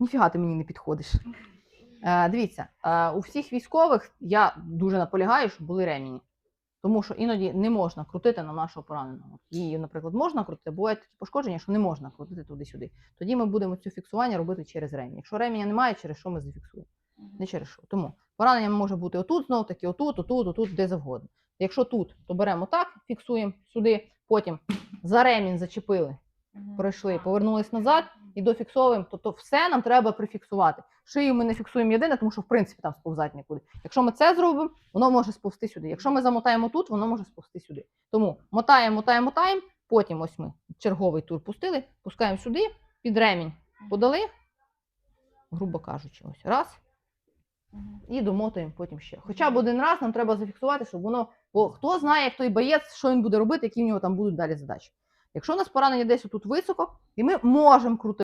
ніфіга ти мені не підходиш. Е, дивіться, е, у всіх військових я дуже наполягаю, щоб були ремені. Тому що іноді не можна крутити на нашого пораненого. Її, наприклад, можна крутити, бувають такі пошкодження, що не можна крутити туди-сюди. Тоді ми будемо цю фіксування робити через ремінь. Якщо ременя немає, через що ми зафіксуємо? Не через що. Тому поранення може бути отут, знову таки, отут, отут, отут, де завгодно. Якщо тут, то беремо так, фіксуємо сюди, потім за ремінь зачепили, пройшли, повернулись назад і дофіксовуємо. Тобто все нам треба прифіксувати. Шию ми не фіксуємо єдине, тому що в принципі там сповзати нікуди. Якщо ми це зробимо, воно може сповзти сюди. Якщо ми замотаємо тут, воно може сповзти сюди. Тому мотаємо, мотаємо, мотаємо. Потім ось ми черговий тур пустили, пускаємо сюди, під ремінь подали, грубо кажучи, ось раз. І домотуємо потім ще. Хоча б один раз нам треба зафіксувати, щоб воно. Бо хто знає, як той боєць, що він буде робити, які в нього там будуть далі задачі. Якщо у нас поранення десь тут високо, і ми можемо крутити.